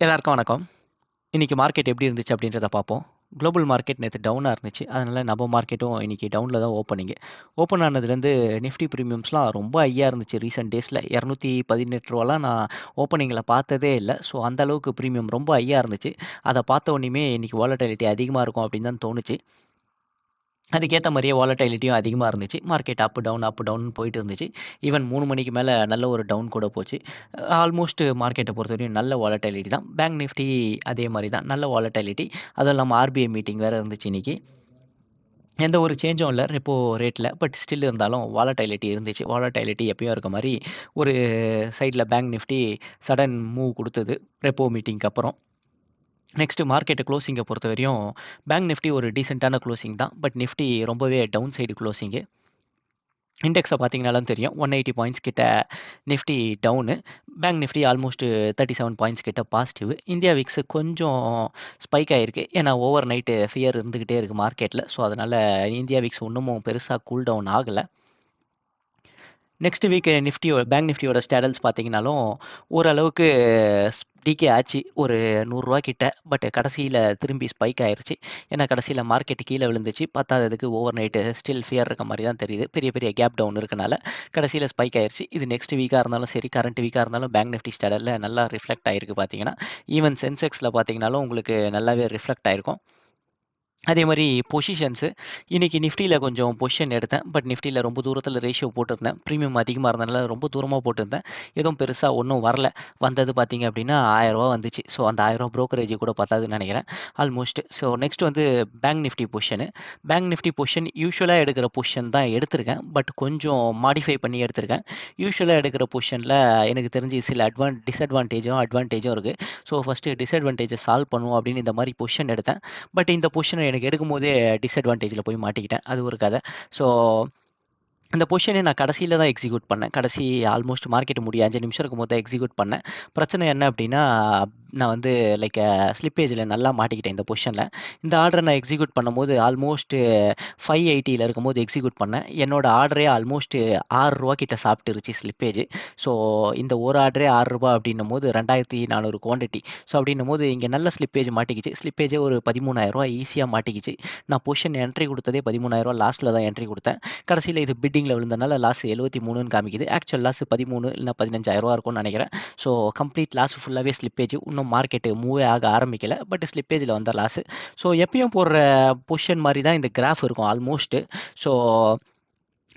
எல்லாருக்கும் வணக்கம். இன்றைக்கி மார்க்கெட் எப்படி இருந்துச்சு அப்படின்றத பார்ப்போம். குளோபல் மார்க்கெட் நேற்று டவுனாக இருந்துச்சு. அதனால் நம்ம மார்க்கெட்டும் இன்றைக்கி டவுனில் தான் ஓப்பனிங்கு. ஓப்பன் ஆனதுலேருந்து நிஃப்டி ப்ரீமியம்ஸ்லாம் ரொம்ப ஐயாக இருந்துச்சு ரீசெண்ட் டேஸில் இரநூத்தி பதினெட்டு ரூபாலாம் நான் ஓப்பனிங்கில் பார்த்ததே இல்லை ஸோ அந்த அளவுக்கு ரொம்ப ஐயாக இருந்துச்சு. அதை பார்த்த உடனேயுமே இன்றைக்கி வாலட்டிலிட்டி அதிகமாக இருக்கும் அப்படின்னு தான் தோணுச்சு. அதுக்கேற்ற மாதிரியே வாலட்டிலிட்டியும் அதிகமாக இருந்துச்சு. Market up, down, up, down போயிட்டு இருந்துச்சு. ஈவன் மூணு மணிக்கு மேலே நல்ல ஒரு டவுன் கூட போச்சு. ஆல்மோஸ்ட் பொறுத்த பொறுத்தவரையும் நல்ல வாலட்டிலிட்டி தான். பேங்க் நிஃப்டி அதே மாதிரி தான். நல்ல வாலட்டிலிட்டி. அதுவும் இல்லாமல் ஆர்பிஐ மீட்டிங் வேற இருந்துச்சு இன்றைக்கி எந்த ஒரு சேஞ்சும் இல்லை ரெப்போ ரேட்டில் பட் ஸ்டில் இருந்தாலும் வாலட்டைலிட்டி இருந்துச்சு. வாலட்டைலிட்டி எப்பயும் இருக்க மாதிரி ஒரு சைடில் பேங்க் நிஃப்டி சடன் மூவ் கொடுத்தது ரெப்போ மீட்டிங்க்கு அப்புறம். நெக்ஸ்ட் க்ளோசிங்கை பொறுத்த வரையும் பேங்க் நிஃப்டி ஒரு டீசென்ட்டான க்ளோசிங் தான். பட் நிஃப்டி ரொம்பவே டவுன் சைடு க்ளோசிங்கு இண்டெக்ஸை பார்த்தீங்கனாலும் தெரியும். 180 பாயிண்ட்ஸ் கிட்ட Nifty down. Bank Nifty almost 37 points கிட்ட பாசிட்டிவ். இந்தியா விக்ஸ் கொஞ்சம் ஸ்பைக் ஆகிருக்கு ஏன்னா ஓவர் நைட்டு ஃபியர் இருந்துக்கிட்டே இருக்குது மார்க்கெட்டில் ஸோ அதனால் இந்தியா விக்ஸ் ஒன்றும் பெருசாக கூல் டவுன் ஆகலை நெக்ஸ்ட் வீக் நிஃப்டியோ பேங்க் நிஃப்டியோட ஸ்டேடல்ஸ் பார்த்தீங்கனாலும் ஓரளவுக்கு டிகே ஆச்சு. ஒரு நூறுரூவா கிட்ட. பட் கடைசியில் திரும்பி ஸ்பைக் ஆயிடுச்சு ஏன்னா கடைசியில் மார்க்கெட் கீழே விழுந்துச்சு. பத்தாததுக்கு ஓவர் நைட்டு ஸ்டில் ஃபியர் இருக்க மாதிரி தான் தெரியுது. பெரிய பெரிய கேப் டவுன் இருக்கனால கடைசியில் ஸ்பைக் ஆயிடுச்சு இது நெக்ஸ்ட் வீக்காக இருந்தாலும் சரி, கரண்ட் வீக்காக இருந்தாலும் பேங்க் நிஃப்டி ஸ்டேடலில் நல்லா ரிஃப்ளெக்ட் ஆயிருக்கு பார்த்தீங்கன்னா. ஈவன் சென்செக்ஸில் பார்த்தீங்கனாலும் உங்களுக்கு நல்லாவே ரிஃப்ளெக்ட் ஆயிருக்கும். அதே மாதிரி பொசிஷன்ஸு இன்றைக்கி நிஃப்டியில் கொஞ்சம் பொசிஷன் எடுத்தேன். பட் நிஃப்டியில் ரொம்ப தூரத்தில் ரேஷியோ போட்டிருந்தேன். பிரீமியம் அதிகமாக இருந்தனால ரொம்ப தூரமாக போட்டிருந்தேன். எதுவும் பெருசாக ஒன்றும் வரல. வந்தது பார்த்தீங்க அப்படின்னா ஆயிரரூபா வந்துச்சு. ஸோ அந்த ஆயிரம் 1000 கூட பத்தாதுன்னு நினைக்கிறேன் ஆல்மோஸ்ட். ஸோ நெக்ஸ்ட் வந்து bank Nifty position. Bank Nifty position யூஸ்வலாக எடுக்கிற பொசிஷன் தான் எடுத்திருக்கேன். பட் கொஞ்சம் மாடிஃபை பண்ணி எடுத்திருக்கேன். யூஸ்வலாக எடுக்கிற பொசிஷன்ல எனக்கு தெரிஞ்சு சில அட்வான் டிஸ்அட்வான்டேஜும், அட்வான்டேஜும் இருக்குது ஸோ ஃபஸ்ட்டு டிஸ்அட்வான்டேஜை சால்வ் பண்ணுவோம் அப்படின்னு இந்த மாதிரி பொசிஷன் எடுத்தேன். பட் இந்த பொஷனை எனக்கு எடுக்கும்போதே டிஸ்அட்வான்டேஜில் போய் மாட்டிக்கிட்டேன். அது ஒரு கதை ஸோ அந்த பொசிஷனை நான் கடைசியில் தான் எக்ஸிக்யூட் பண்ணேன். கடைசி ஆல்மோஸ்ட் மார்க்கெட் முடிய அஞ்சு நிமிஷம் இருக்கும்போது தான் எக்ஸிக்யூட் பண்ணேன். பிரச்சனை என்ன அப்படின்னா, நான் வந்து லைக் ஸ்லிப்பேஜில் நல்லா மாட்டிக்கிட்டேன் இந்த பொசிஷனில் இந்த ஆர்டரை நான் எக்ஸிக்யூட் பண்ணும்போது ஆல்மோஸ்ட் 580ல இருக்கும்போது எக்ஸிக்யூட் பண்ணேன். என்னோடய ஆர்டரே ஆல்மோஸ்ட் ஆறுரூவா கிட்ட சாப்பிட்டுருச்சு ஸ்லிப்பேஜ். ஸோ இந்த ஒரு ஆர்டரே ஆறுரூபா அப்படின்னும் போது ரெண்டாயிரத்தி நானூறு குவான்டிட்டி. ஸோ அப்படின்னும் போது இங்கே நல்ல ஸ்லிப்பேஜ் மாட்டிக்கிச்சு. ஸ்லிப்பேஜே ஒரு பதிமூணாயிரரூவா ஈஸியாக மாட்டிக்கிச்சு. நான் பொசிஷன் என்ட்ரி கொடுத்ததே பதிமூணாயிரரூவா லாஸ்ட்டில் தான் என்ட்ரி கொடுத்தேன் கடைசியில் இது பிட்டிங்ல விழுந்தனால லாஸ் 73ன்னு காமிக்குது. ஆக்சுவல் லாஸ் பதிமூணு இல்லைனா பதினஞ்சாயிரரூவா இருக்கும்னு நினைக்கிறேன் ஸோ கம்ப்ளீட் லாஸ் ஃபுல்லாகவே ஸ்லிப்பேஜ். இன்னும் மார்க்கெட் மூவே ஆக ஆரம்பிக்கலை பட் ஸ்லிப்பேஜில் வந்த லாஸ். ஸோ எப்பயும் போடுற பொசிஷன் மாதிரி தான் இந்த கிராஃப் இருக்கும் ஆல்மோஸ்ட்டு ஸோ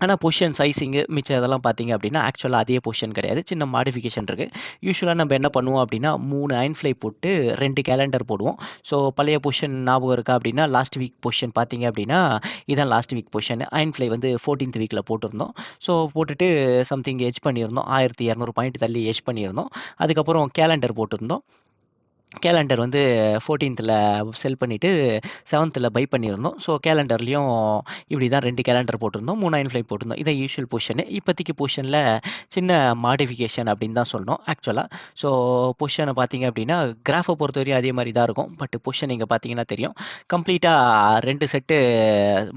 ஆனால் பொஷன் சைஸிங்கு மிச்சம் இதெல்லாம் பார்த்தீங்க அப்படின்னா, ஆக்சுவலாக அதே பொஷன் கிடையாது. சின்ன மாடிஃபிகேஷன் இருக்குது யூஸ்வலாக நம்ம என்ன பண்ணுவோம் அப்படின்னா, மூணு அயன் ஃப்ளை போட்டு ரெண்டு கேலண்டர் போடுவோம். ஸோ பழைய பொஷன் ஞாபகம் இருக்கா அப்படின்னா, லாஸ்ட் வீக் பொஷன் பார்த்தீங்க அப்படின்னா, இதான் last week position iron fly வந்து ஃபோர்டீன்த் வீக்கில் போட்டிருந்தோம். ஸோ போட்டுட்டு சம்திங் ஹெட்ஜ் பண்ணியிருந்தோம். 1200 பாயிண்ட் தள்ளி ஹெட்ஜ் பண்ணியிருந்தோம். அதுக்கப்புறம் கேலண்டர் போட்டிருந்தோம். கேலண்டர் வந்து 14த்ல செல் பண்ணிவிட்டு செவன்த்தில் பை பண்ணியிருந்தோம். ஸோ கேலண்டர்லேயும் இப்படி தான் ரெண்டு கேலண்டர் போட்டிருந்தோம். 3 அயர்ன் ஃப்ளை போட்டிருந்தோம். இதான் யூஷுவல் பொசிஷனு. இப்போதைக்கு பொசிஷன்ல சின்ன மாடிஃபிகேஷன் அப்படின்னு தான் சொன்னோம் ஆக்சுவலாக ஸோ பொஷனை பார்த்தீங்க அப்படின்னா, கிராஃப பொறுத்தவரையும் அதே மாதிரி தான் இருக்கும். பட் பொசிஷன் இங்கே பார்த்தீங்கன்னா தெரியும். கம்ப்ளீட்டாக ரெண்டு செட்டு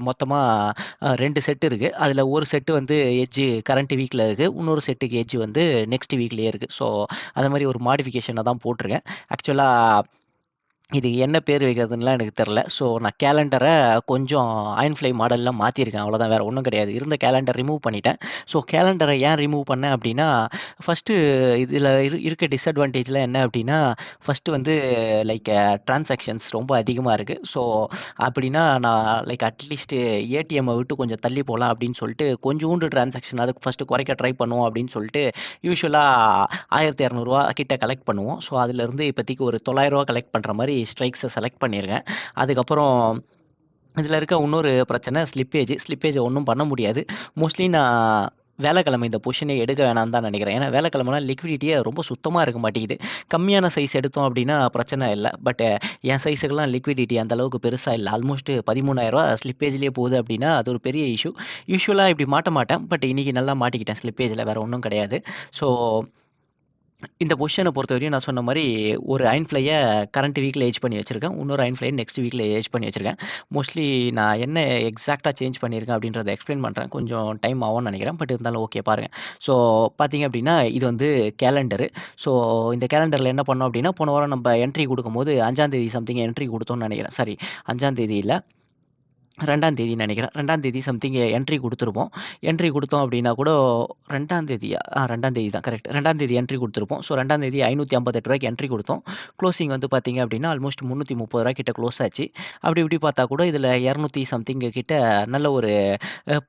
மொத்தமாக ரெண்டு செட்டு இருக்குது அதில் ஒரு செட்டு வந்து எஜ்ஜு கரண்ட் வீக்கில் இருக்குது இன்னொரு செட்டுக்கு எஜ்ஜு வந்து நெக்ஸ்ட் வீக்லேயே இருக்குது ஸோ அந்த மாதிரி ஒரு மாடிஃபிகேஷனை தான் போட்டிருக்கேன். ஆக்சுவலாக ஆக்சுவலா இது என்ன பேர் வைக்கிறதுலாம் எனக்கு தெரில ஸோ நான் கேலண்டரை கொஞ்சம் அயன் ஃப்ளை மாடலில் மாற்றிருக்கேன் அவ்வளோதான் வேறு ஒன்றும் கிடையாது. இருந்த கேலண்டர் ரிமூவ் பண்ணிட்டேன். ஸோ கேலண்டரை ஏன் ரிமூவ் பண்ணேன் அப்படின்னா, ஃபர்ஸ்ட்டு இதில் இரு இருக்க டிஸ்அட்வான்டேஜ்லாம் என்ன அப்படின்னா, ஃபர்ஸ்ட்டு வந்து லைக் டிரான்சாக்ஷன்ஸ் ரொம்ப அதிகமாக இருக்குது ஸோ அப்படின்னா நான் லைக் அட்லீஸ்ட்டு ஏடிஎம்மை விட்டு கொஞ்சம் தள்ளி போகலாம் அப்படின்னு சொல்லிட்டு, கொஞ்சோண்டு டிரான்சாக்ஷன் அதுக்கு ஃபஸ்ட்டு குறைக்க ட்ரை பண்ணுவோம் அப்படின்னு சொல்லிட்டு, யூஸ்வலாக ஆயிரத்தி இரநூறுவா கிட்ட கலெக்ட் பண்ணுவோம். ஸோ அதிலேருந்து இப்போதைக்கு ஒரு தொள்ளாயிரரூவா கலெக்ட் பண்ணுற மாதிரி ஸ்ட்ரைக்ஸை செலக்ட் பண்ணியிருக்கேன். அதுக்கப்புறம் இதில் இருக்க இன்னொரு பிரச்சனை ஸ்லிப்பேஜ். ஸ்லிப்பேஜ ஒன்றும் பண்ண முடியாது. மோஸ்ட்லி நான் வியாழக்கிழமை இந்த பொசிஷனே எடுக்க வேணாம்னு தான் நினைக்கிறேன் ஏன்னா வியாழக்கிழமைலாம் லிக்விடிட்டியே ரொம்ப சுத்தமாக இருக்க மாட்டேங்குது. கம்மியான சைஸ் எடுத்தோம் அப்படின்னா பிரச்சனை இல்லை பட் என் சைஸுக்கெல்லாம் லிக்விடிட்டி அந்தளவுக்கு பெருசாக இல்லை ஆல்மோஸ்ட்டு ஆல்மோஸ்ட் ரூ. 13,000 போகுது அப்படின்னா, அது ஒரு பெரிய இஷ்யூ. யூசுவலா இப்படி மாட்ட மாட்டேன். பட் இன்றைக்கி நல்லா மாட்டிக்கிட்டேன் ஸ்லிப்பேஜில் வேறு ஒன்றும் கிடையாது. ஸோ இந்த கொஷிஷனை பொறுத்த வரையும் நான் சொன்ன மாதிரி ஒரு அயன் ஃப்ளையை கரண்ட் வீக்கில் ஏஜ் பண்ணி வச்சுருக்கேன். இன்னொரு அயன் ஃப்ளையை நெக்ஸ்ட் வீக்கில் ஏஜ் பண்ணி வச்சுருக்கேன். மோஸ்ட்லி நான் என்ன எக்ஸாக்டாக சேஞ்ச் பண்ணியிருக்கேன் அப்படின்றத எக்ஸ்ப்ளைன் பண்ணுறேன் கொஞ்சம் டைம் ஆகும்னு நினைக்கிறேன். பட் இருந்தாலும் ஓகே பாருங்கள் ஸோ பார்த்தீங்க அப்படின்னா, இது வந்து கேலண்டரு. ஸோ இந்த கேலண்டரில் என்ன பண்ணோம் அப்படின்னா, போன வாரம் நம்ம என்ட்ரி கொடுக்கும்போது அஞ்சாந்தேதி சம்திங் என்ட்ரி கொடுத்தோம்னு நினைக்கிறேன். சரி அஞ்சாந்தேதி இல்லை. ரெண்டாம் தேதின்னு நினைக்கிறேன் ரெண்டாம் தேதி சம்திங் என்ட்ரி கொடுத்துருப்போம் என்ட்ரி கொடுத்தோம் அப்படின்னா கூட ரெண்டாம் தேதியா? ஆ ரெண்டாம் தேதி தான் கரெக்ட். ரெண்டாம் தேதி என்ட்ரி கொடுத்துருப்போம் ஸோ ரெண்டாம் தேதி ரூ. 558க்கு என்ட்ரி கொடுத்தோம் க்ளோசிங் வந்து பார்த்தீங்க அப்படின்னா, ஆல்மோஸ்ட் முந்நூற்றி முப்பது ரூபா கிட்ட க்ளோஸ் ஆச்சு. அப்படி இப்படி பார்த்தா கூட இதில் இரநூத்தி சம்திங் கிட்ட நல்ல ஒரு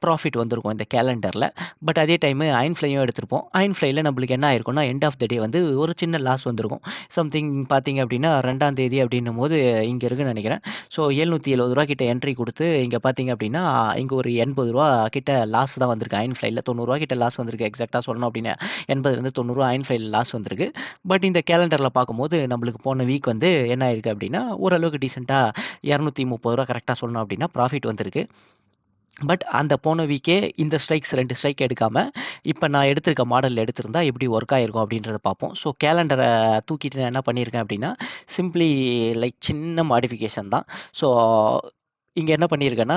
ப்ராஃபிட் வந்திருக்கும் இந்த கேலண்டரில் பட் அதே டைமு அயன் ஃப்ளையும் எடுத்திருப்போம். அயர்ன் ஃப்ளைல நம்மளுக்கு என்ன ஆயிருக்கும்னா, எண்ட் ஆஃப் த டே வந்து ஒரு சின்ன லாஸ் வந்திருக்கும். சம்திங் பார்த்தீங்க அப்படின்னா, ரெண்டாம் தேதி அப்படின்னும்போது இங்கே இருக்குன்னு நினைக்கிறேன் ஸோ ரூ. 770 கிட்ட என்ட்ரி கொடுத்து இங்க பார்த்தீங்க அப்படின்னா, இங்க ஒரு எண்பது ரூபா கிட்ட லாஸ் தான் வந்திருக்கு அயன் ஃப்ளைல. தொண்ணூறுரூவா கிட்ட லாஸ் வந்திருக்கு. எக்ஸாக்ட்டா சொல்லணும் அப்படின்னா, ரூ. 80லேருந்து ரூ. 90 ஃப்ளைல லாஸ் வந்திருக்கு. பட் இந்த கேலண்டர்ல பார்க்கும்போது நம்மளுக்கு போன வீக் வந்து என்ன ஆயிருக்கு அப்படின்னா, ஓரளவுக்கு டீசென்ட்டா ரூ. 230 கரெக்ட்டா சொல்லணும் அப்படின்னா ப்ராஃபிட் வந்திருக்கு. பட் அந்த போன வீக்கே இந்த ஸ்ட்ரைக்ஸ் ரெண்டு ஸ்ட்ரைக் எடுக்காமல் இப்போ நான் எடுத்திருக்க மாடலில் எடுத்திருந்தா எப்படி ஒர்க் ஆயிருக்கும் அப்படின்றத பார்ப்போம். ஸோ கேலண்டரை தூக்கிட்டு நான் என்ன பண்ணியிருக்கேன் அப்படின்னா, சிம்ப்ளி லைக் சின்ன மாடிஃபிகேஷன் தான். ஸோ இங்கே என்ன பண்ணியிருக்கேன்னா,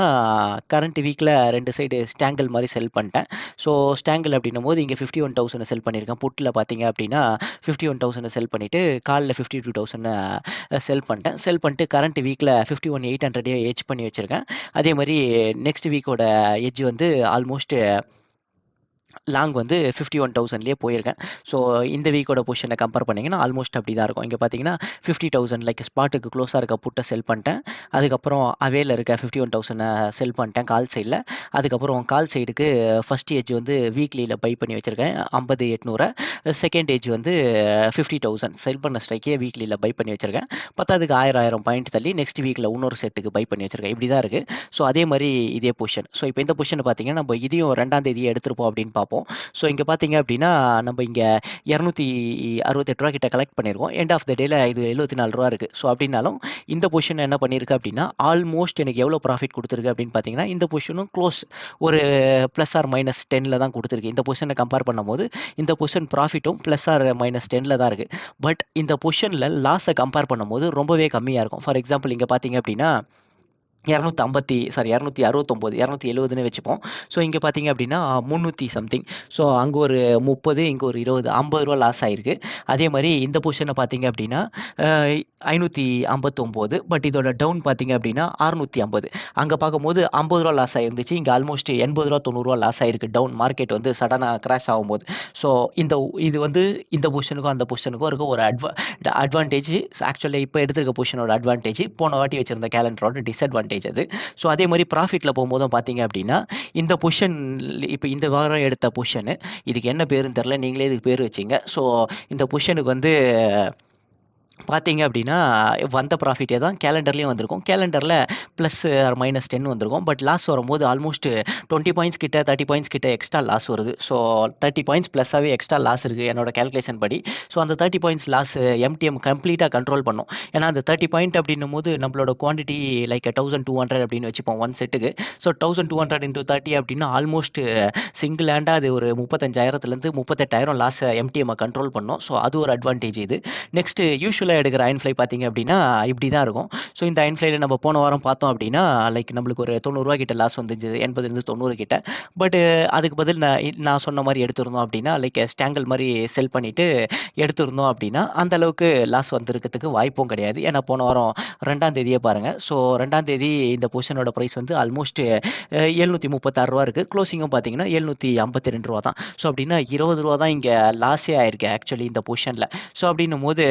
கரண்ட் வீக்கில் ரெண்டு சைடு ஸ்டாங்கிள் மாதிரி செல் பண்ணிட்டேன். ஸோ ஸ்டாங்கிள் அப்படின்னும்போது இங்க 51,000 செல் பண்ணியிருக்கேன். புட்டில் பார்த்தீங்க அப்படின்னா, 51,000 செல் பண்ணிட்டு, கால்ல 52,000 செல் பண்ணிட்டேன். செல் பண்ணிட்டு கரண்ட் வீக்ல 51,800 எட்ஜ் பண்ணி வச்சுருக்கேன் அதே மாதிரி நெக்ஸ்ட் வீக்கோட எஜ் வந்து ஆல்மோஸ்ட் லாங் வந்து 51,000லயே போயிருக்கேன். ஸோ இந்த வீக்கோட பொசிஷனை கம்பேர் பண்ணிங்கன்னா ஆல்மோஸ்ட் அப்படி தான் இருக்கும். இங்கே பார்த்தீங்கன்னா, 50,000 லைக் ஸ்பாட்டுக்கு க்ளோஸாக இருக்க புட்டை செல் பண்ணிட்டேன். அதுக்கப்புறம் அவேல இருக்க 51,000 செல் பண்ணிட்டேன் கால் சைடில் அதுக்கப்புறம் கால் சைடுக்கு ஃபர்ஸ்ட் ஏஜ் வந்து வீக்லியில் பை பண்ணி வச்சிருக்கேன். 50,800 செகண்ட் ஏஜ் வந்து 50,000 செல் பண்ண ஸ்ட்ரைக்கே வீக்லியில் பை பண்ணி வச்சுருக்கேன் பத்தாவதுக்கு ஆயிரம் ஆயிரம் பாயிண்ட் தள்ளி நெக்ஸ்ட் வீக்கில் இன்னொரு செட்டுக்கு பை பண்ணி வச்சுருக்கேன் இப்படி தான் இருக்குது ஸோ அதே மாதிரி இதே பொசிஷன். ஸோ இப்போ இந்த பொசிஷனை பார்த்தீங்கன்னா, நம்ம இதையும் ரெண்டாம் தேதியை எடுத்துருப்போம் அப்படின்னு பார்ப்போம். ஸோ இங்கே பார்த்தீங்க அப்படின்னா, நம்ம இங்கே இரநூத்தி அறுபத்தெட்டு ரூபா கிட்ட கலெக்ட் பண்ணியிருக்கோம். எண்ட் ஆஃப் த டேல இது எழுபத்தி நாலு ரூபா இருக்கு. ஸோ அப்படின்னாலும் இந்த பொசிஷன் என்ன பண்ணியிருக்கு அப்படின்னா, ஆல்மோஸ்ட் எனக்கு எவ்வளோ ப்ராஃபிட் கொடுத்துருக்கு அப்படின்னு பார்த்தீங்கன்னா, இந்த பொசிஷனும் க்ளோஸ் ஒரு ப்ளஸ் ஆர் மைனஸ் 10ல தான் கொடுத்துருக்கு இந்த பொசிஷனை கம்பேர் பண்ணும்போது, இந்த பொசிஷன் ப்ராஃபிட்டும் ப்ளஸ் ஆர் மைனஸ் 10ல தான் இருக்குது பட் இந்த பொசிஷனில் லாஸை கம்பேர் பண்ணும்போது ரொம்பவே கம்மியாக இருக்கும். ஃபார் எக்ஸாம்பிள் இங்கே பார்த்தீங்க அப்படின்னா, 250 சாரி 269 270ன்னு வச்சுப்போம். ஸோ இங்கே பார்த்தீங்க அப்படின்னா, 300 சம்திங். ஸோ அங்கே ஒரு முப்பது இங்கே ஒரு இருபது ஐம்பது ரூபா லாஸ் ஆகிருக்கு அதே மாதிரி இந்த பொசிஷனை பார்த்தீங்க அப்படின்னா, ஐநூற்றி ஐம்பத்தொம்போது பட் இதோட டவுன் பார்த்தீங்க அப்படின்னா, ஆறநூற்றி ஐம்பது அங்கே பார்க்கும்போது ஐம்பது ரூபா லாஸ் ஆகிருந்துச்சு இங்கே ஆல்மோஸ்ட் எண்பது ரூபா தொண்ணூறுரூவா லாஸ் ஆயிருக்கு. டவுன் மார்க்கெட் வந்து சடனாக கிராஷ் ஆகும்போது. ஸோ இந்த இது வந்து இந்த பொசிஷனுக்கும் அந்த பொசிஷனுக்கும் இருக்க ஒரு அட்வா அட்வான்டேஜ் ஆக்சுவலி இப்போ எடுத்துருக்க பொசிஷனோட அட்வான்டேஜ் போன வாட்டி வச்சிருந்த கேலண்டரோட டிஸ்அட்வான்டேஜ் அது. ஸோ அதே மாதிரி ப்ராஃபிட்டில் போகும்போதும் பார்த்தீங்க அப்படின்னா, இந்த பொஷன் இப்போ இந்த வாரம் எடுத்த பொஷனு இதுக்கு என்ன பேருன்னு தெரில நீங்களே இதுக்கு பேர் வச்சீங்க. ஸோ இந்த பொஷனுக்கு வந்து பார்த்தீங்க அப்படின்னா, வந்த ப்ராஃபிட்டே தான் கேலண்டர்லேயும் வந்திருக்கும். கேலண்டரில் ப்ளஸ் மைனஸ் 10 வந்திருக்கும். பட் லாஸ் வரும்போது ஆல்மோஸ்ட் 20 பாயிண்ட்ஸ் கிட்ட 30 பாயிண்ட்ஸ் கிட்ட எக்ஸ்ட்ரா லாஸ் வருது. ஸோ 30 பாயிண்ட்ஸ் ப்ளஸ்ஸாகவே எக்ஸ்ட்ரா லாஸ் இருக்குது என்னோட கால்குலேஷன் படி. ஸோ அந்த 30 பாயிண்ட்ஸ் லாஸ் எம்டிஎம் கம்ப்ளீட்டாக கண்ட்ரோல் பண்ணும். ஏன்னா அந்த 30 பாயிண்ட் அப்படின்னும் போது நம்மளோட குவான்டிட்டி லைக் 1200 அப்படின்னு வச்சுப்போம் ஒன் செட்டுக்கு. So thousand two hundred into thirty அப்படின்னா ஆல்மோஸ்ட் சிங்கிள் ஹேண்டாக அது ஒரு முப்பத்தஞ்சாயிரத்துலேருந்து முப்பத்தெட்டாயிரம் லாஸை எம்டிஎம்மை கண்ட்ரோல் பண்ணும். ஸோ அது ஒரு அட்வான்டேஜ் இது. நெக்ஸ்ட் யூசுவலா எடுக்கிற அயன் ஃப்ளை பார்த்தீங்க அப்படின்னா, இப்படி தான் இருக்கும். ஸோ இந்த அயன் ஃப்ளைல நம்ம போன வாரம் பார்த்தோம் அப்படின்னா, லைக் நம்மளுக்கு ஒரு தொண்ணூறுரூவா கிட்ட லாஸ் வந்துருந்தது. 80லேருந்து 90 கிட்ட. பட் அதுக்கு பதில் நான் நான் சொன்ன மாதிரி எடுத்துருந்தோம் அப்படின்னா, லைக் ஸ்டாங்கல் மாதிரி செல் பண்ணிவிட்டு எடுத்துருந்தோம் அப்படின்னா, அந்த அளவுக்கு லாஸ் வந்திருக்கிறதுக்கு வாய்ப்பும் கிடையாது. ஏன்னா போன வாரம் ரெண்டாம் தேதியே பாருங்கள் ஸோ ரெண்டாம் தேதி இந்த பொசிஷனோட ப்ரைஸ் வந்து ஆல்மோஸ்ட் எழுநூற்றி முப்பத்தாறு ரூபா இருக்குது க்ளோசிங்கும் பார்த்தீங்கன்னா, ரூ. 752 தான். ஸோ அப்படின்னா இருபது ரூபா தான் இங்கே லாஸே ஆயிருக்கு ஆக்சுவலி இந்த பொசிஷனில் ஸோ அப்படின்னும்போது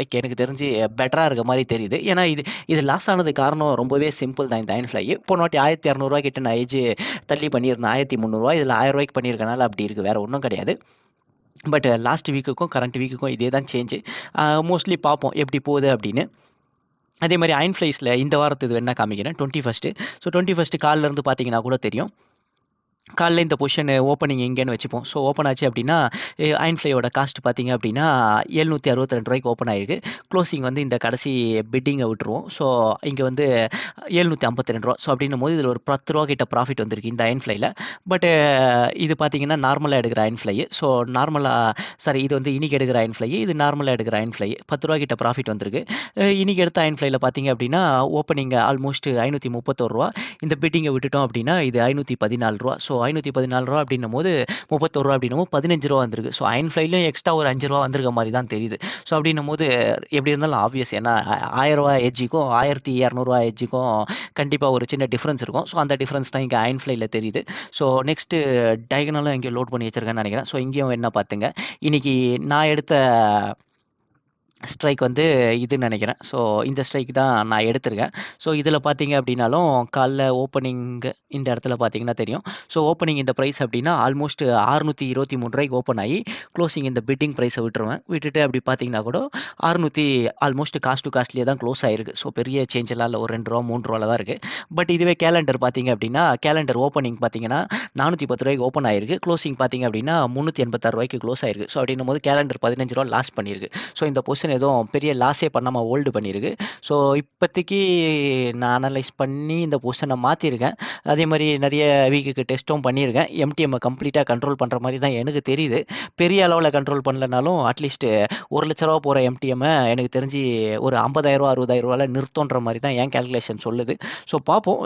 லைக் எனக்கு தெரிஞ்சு பெட்டராக இருக்க மாதிரி தெரியுது. ஏன்னா இது இது லாஸ் ஆனது காரணம் ரொம்பவே சிம்பிள் தான் இந்த அயன் ஃப்ளை. போன வாட்டி ஆயிரத்தி இரநூறுவா கிட்ட நான் ஏஜ் தள்ளி பண்ணியிருந்தேன். ஆயிரத்தி முந்நூறுரூவா இதில் ஆயிரம் ரூபாய்க்கு பண்ணியிருக்கனால அப்படி இருக்குது வேறு ஒன்றும் கிடையாது. பட் லாஸ்ட் வீக்குக்கும் கரண்ட் வீக்குக்கும் இதே தான் சேஞ்சு மோஸ்ட்லி பார்ப்போம் எப்படி போகுது அப்படின்னு. அதே மாதிரி அயன் ஃப்ளைஸில் இந்த வாரத்து இது வேணா காமிக்கிறேன். 21 ஸோ டுவெண்ட்டி ஃபஸ்ட்டு காலிலேருந்து பார்த்தீங்கன்னா கூட தெரியும். காலைல இந்த பொசிஷன் ஓப்பனிங் எங்கேன்னு வச்சுப்போம். ஸோ ஓப்பன் ஆச்சு அப்படின்னா அயன்ஃப்ளையோட காஸ்ட் பார்த்தீங்க அப்படின்னா எழுநூற்றி அறுபத்தி ரெண்டு ரூபாய்க்கு ஓப்பன் ஆயிருக்கு. க்ளோசிங் வந்து இந்த கடைசி பிட்டிங்கை விட்டுருவோம். ஸோ இங்கே வந்து எழுநூற்றி ஐம்பத்தி ரெண்டு ரூபா. ஸோ அப்படின்னும் போது இதில் ஒரு பத்து ரூபா கிட்ட ப்ராஃபிட் வந்திருக்கு இந்த அயன்ஃப்ளையில் பட்டு இது பார்த்தீங்கன்னா நார்மலாக எடுக்கிற அயன்ஃப்ளை ஸோ நார்மலாக சாரி இது வந்து இன்றைக்கி எடுக்கிற அயன்ஃப்ளை இது நார்மலாக எடுக்கிற அயன்ஃப்ளை பத்து ரூபா கிட்ட ப்ராஃபிட் வந்திருக்கு. இன்றைக்கி எடுத்த அயன்ஃப்ளையில் பார்த்தீங்க அப்படின்னா ஓப்பனிங் ஆல்மோஸ்ட் ஐநூற்றி முப்பத்தோரு ரூபா. இந்த பிட்டிங்கை விட்டுட்டோம் அப்படின்னா இது ஐநூற்றி பதினாலு ரூபா. ஸோ ஐநூற்றி பதினாலு ரூபா அப்படின்னும் போது முப்பத்தோரு ரூபா அப்படின்னும் போது பதினஞ்சு ரூபா வந்திருக்கு. ஸோ அயன் ஃப்ளைலையும் எக்ஸ்ட்ரா ஒரு அஞ்சு ரூபா வந்திருக்க மாதிரி தான் தெரியுது. ஸோ அப்படின்னும் போது எப்படி இருந்தாலும் ஆப்வியஸ் ஏன்னா ஆயிரம் ரூபா எஜ்ஜிக்கும் ஆயிரத்தி இரநூறுவா எஜ்ஜிக்கும் கண்டிப்பாக ஒரு சின்ன டிஃப்ரென்ஸ் இருக்கும். ஸோ அந்த டிஃப்ரென்ஸ் தான் இங்கே அயன் ஃப்ளைல தெரியுது. ஸோ நெக்ஸ்ட்டு டயகனலும் இங்கே லோட் பண்ணி வச்சிருக்கேன்னு நினைக்கிறேன். ஸோ இங்கேயும் என்ன பார்த்துங்க. இன்னைக்கு நான் எடுத்த ஸ்ட்ரைக் வந்து இதுன்னு நினைக்கிறேன். ஸோ இந்த ஸ்ட்ரைக் தான் நான் எடுத்திருக்கேன். ஸோ இதில் பார்த்தீங்க அப்படின்னாலும் காலைல ஓப்பனிங் இந்த இடத்துல பார்த்தீங்கன்னா தெரியும். ஸோ ஓப்பனிங் இந்த ப்ரைஸ் அப்படின்னா ஆல்மோஸ்ட் அறுநூற்றி இருபத்தி மூணு ரூபாய்க்கு ஓப்பன் ஆகி க்ளோசிங் இந்த பிட்டிங் ப்ரைஸை விட்டுருவேன். விட்டுட்டு அப்படி பார்த்தீங்கன்னா கூட அறுநூற்றி ஆல்மோஸ்ட் காஸ்ட் டு காஸ்ட்லியே தான் க்ளோஸ் ஆயிருக்கு. ஸோ பெரிய சேஞ்ச் எல்லாம் இல்லை. ஒரு ரெண்டு ரூபா மூணு ரூபாவில் தான் இருக்குது பட் இதுவே கேலண்டர் பார்த்தீங்க அப்படின்னா கேலண்டர் ஓப்பனிங் பார்த்தீங்கன்னா நானூற்றி பத்து ரூபாய்க்கு ஓப்பன் ஆயிருக்கு. க்ளோசிங் பார்த்தீங்க அப்படின்னா முந்நூற்றி எண்பத்தாறு ரூபாய்க்கு க்ளோஸ் ஆயிருக்கு. ஸோ அப்படின்னும் போது கேலண்டர் பதினஞ்சு ரூபா லாஸ் பண்ணியிருக்கு. ஸோ இந்த பொசிஷன் எதுவும் பெரிய லாஸே பண்ணாமல் ஹோல்டு பண்ணியிருக்கு ஸோ இப்போதைக்கு நான் அனலைஸ் பண்ணி இந்த பொசிஷனை மாற்றிருக்கேன் அதே மாதிரி நிறைய வீக்குக்கு டெஸ்ட்டும் பண்ணியிருக்கேன் எம்டிஎம்மை கம்ப்ளீட்டாக கண்ட்ரோல் பண்ணுற மாதிரி தான் எனக்கு தெரியுது. பெரிய அளவில் கண்ட்ரோல் பண்ணலனாலும் அட்லீஸ்ட் ஒரு லட்ச ரூபா போகிற எம்டிஎம்மை எனக்கு தெரிஞ்சு ஒரு ஐம்பதாயிரரூவா அறுபதாயிரரூவாவில் நிறுத்தன்ற மாதிரி தான் என் கேல்குலேஷன் சொல்லுது. ஸோ பார்ப்போம்.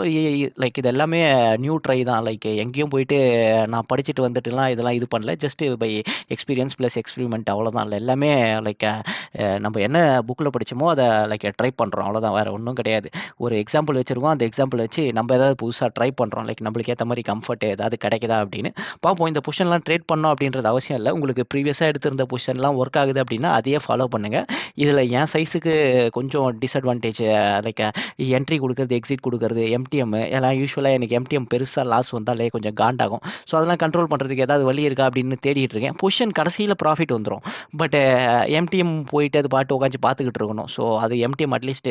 லைக் இது எல்லாமே நியூ ட்ரை தான். லைக் எங்கேயும் போயிட்டு நான் படிச்சுட்டு வந்துட்டுலாம் இதெல்லாம் இது பண்ணல. Just by experience plus experiment அவ்வளோதான் இல்லை எல்லாமே லைக் நம்ம என்ன புக்கில் படித்தோமோ அதை லைக் ட்ரை பண்ணுறோம் அவ்வளோதான் வேறு ஒன்றும் கிடையாது. ஒரு எக்ஸாம்பிள் வச்சுருக்கோம். அந்த எக்ஸாம்பிள் வச்சு நம்ம ஏதாவது புதுசாக ட்ரை பண்ணுறோம் லைக் நம்மளுக்கு ஏற்ற மாதிரி கம்ஃபர்ட் ஏதாவது கிடைக்குதா அப்படின்னு. பார்ப்போம் இந்த பொசிஷன்லாம் ட்ரேட் பண்ணோம் அப்படின்றது அவசியம் இல்லை. உங்களுக்கு ப்ரீவியஸாக எடுத்திருந்த பொசிஷன்லாம் ஒர்க் ஆகுது அப்படின்னா அதையே ஃபாலோ பண்ணுங்கள் இதில் என் சைஸுக்கு கொஞ்சம் டிஸ்அட்வான்டேஜ் லைக் என்ட்ரி கொடுக்குறது எக்ஸிட் கொடுக்குறது எம்டிஎம் எல்லாம் யூஸ்வலாக எனக்கு எம்டிஎம் பெருசாக லாஸ் வந்தாலே கொஞ்சம் காண்டாகும். ஸோ அதெல்லாம் கண்ட்ரோல் பண்ணுறதுக்கு ஏதாவது வழி இருக்கா அப்படின்னு தேடிட்டு இருக்கேன். பொசிஷன் கடைசியில் ப்ராஃபிட் வந்துடும் பட் எம்டிஎம் போயிட்டு அது பாட்டு உட்காந்து பார்த்துக்கிட்டு இருக்கணும். ஸோ அது எம்டிஎம் அட்லீஸ்ட்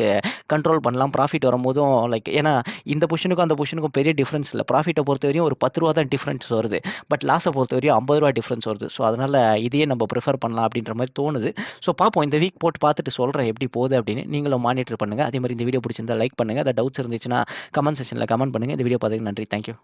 கண்ட்ரோல் பண்ணலாம். ப்ராஃபிட் வரும்போதும் லைக் ஏன்னா இந்த பொஷனுக்கும் அந்த பொஷனுக்கும் பெரிய டிஃப்ரென்ஸ் இல்லை. ப்ராஃபிட்டை பொறுத்த வரையும் ஒரு பத்து ரூபா தான் டிஃப்ரென்ஸ் வருது. பட் லாஸை பொறுத்த வரையும் ஐம்பது ரூபா டிஃப்ரென்ஸ் வருது. ஸோ அதனால் இதையே நம்ம ப்ரிஃபர் பண்ணலாம் அப்படின்ற மாதிரி தோணுது. ஸோ பார்ப்போம் இந்த வீக் போட்டு பார்த்துட்டு சொல்கிறேன் எப்படி போகுது அப்படின்னு. நீங்களும் மானிட்டர் பண்ணுங்கள் அதே மாதிரி இந்த வீடியோ பிடிச்சிருந்தா லைக் பண்ணுங்கள் அதை டவுட்ஸ் இருந்துச்சுன்னா கமெண்ட் செக்ஷனில் கமெண்ட் பண்ணுங்கள் இந்த வீடியோ பார்த்துக்கு நன்றி. தேங்க்யூ